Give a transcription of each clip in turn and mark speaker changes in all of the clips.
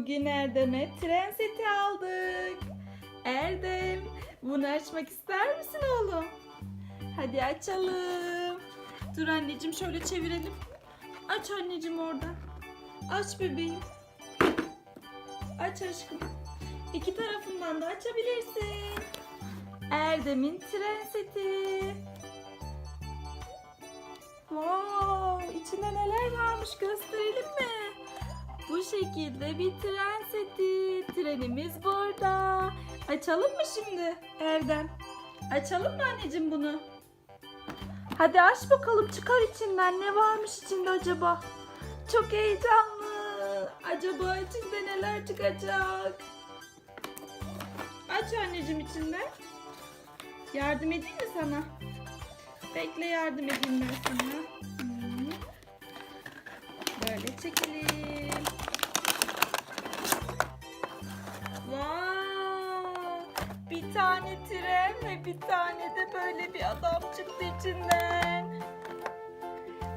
Speaker 1: Bugün Erdem'e tren seti aldık. Erdem, bunu açmak ister misin oğlum? Hadi açalım. Dur anneciğim şöyle çevirelim. Aç anneciğim orada. Aç bebeğim. Aç aşkım. İki tarafından da açabilirsin. Erdem'in tren seti. Wow, içinde neler varmış gösterelim mi? Bu şekilde bir tren seti. Trenimiz burada. Açalım mı şimdi Erdem? Açalım mı anneciğim bunu? Hadi aç bakalım çıkar içinden. Ne varmış içinde acaba? Çok heyecanlı. Acaba içinde neler çıkacak? Aç anneciğim içinde. Yardım edeyim mi sana? Bekle yardım edeyim ben sana. Böyle çekelim. Bir tane tren ve bir tane de böyle bir adam çıktı içinden.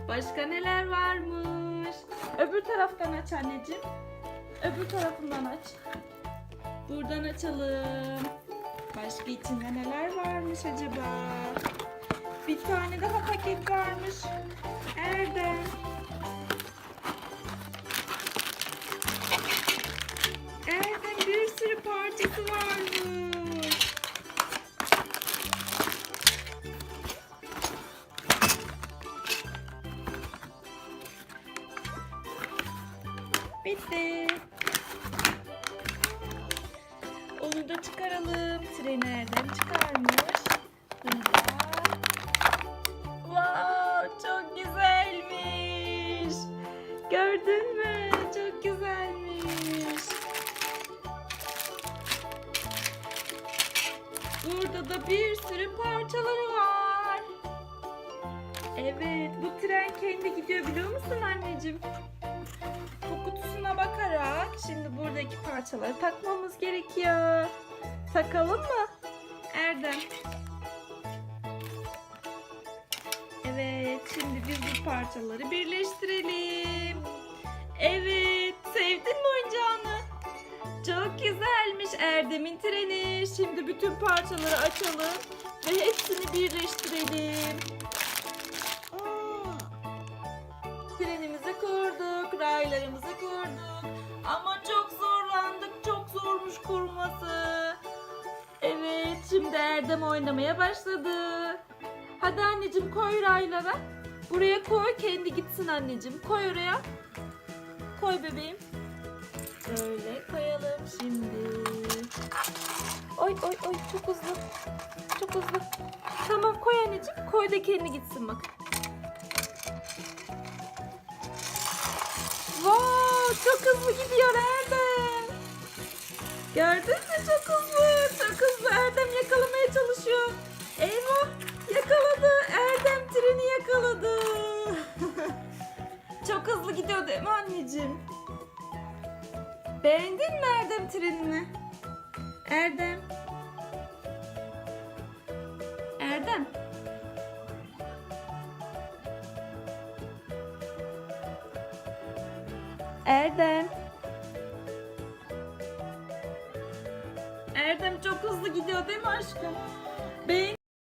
Speaker 1: Başka neler varmış? Öbür taraftan aç anneciğim. Öbür tarafından aç. Buradan açalım. Başka içinde neler varmış acaba? Bir tane daha paket varmış. Erdem. Bitti. Onu da çıkaralım. Treni Erdem çıkarmış. Bunu da Wow, çok güzelmiş. Gördün mü? Çok güzelmiş. Burada da bir sürü parçaları var. Evet, bu tren kendi gidiyor biliyor musun anneciğim? Buradaki parçaları takmamız gerekiyor. Takalım mı? Erdem. Evet, şimdi biz bu parçaları birleştirelim. Evet, sevdin mi oyuncağını? Çok güzelmiş Erdem'in treni. Şimdi bütün parçaları açalım ve hepsini birleştirelim. Kurması. Evet, şimdi Erdem oynamaya başladı. Hadi anneciğim koy raylara. Buraya koy kendi gitsin anneciğim. Koy oraya. Koy bebeğim. Böyle koyalım şimdi. Oy oy oy çok hızlı. Çok hızlı. Tamam koy anneciğim. Koy da kendi gitsin bak. Wow çok hızlı gidiyor Erdem. Gördün mü çok hızlı. Çok hızlı Erdem yakalamaya çalışıyor. Eyvah yakaladı. Erdem treni yakaladı. çok hızlı gidiyor değil mi anneciğim? Beğendin mi Erdem trenini? Erdem. Erdem. Erdem. Erdem çok hızlı gidiyor değil mi aşkım? Beğen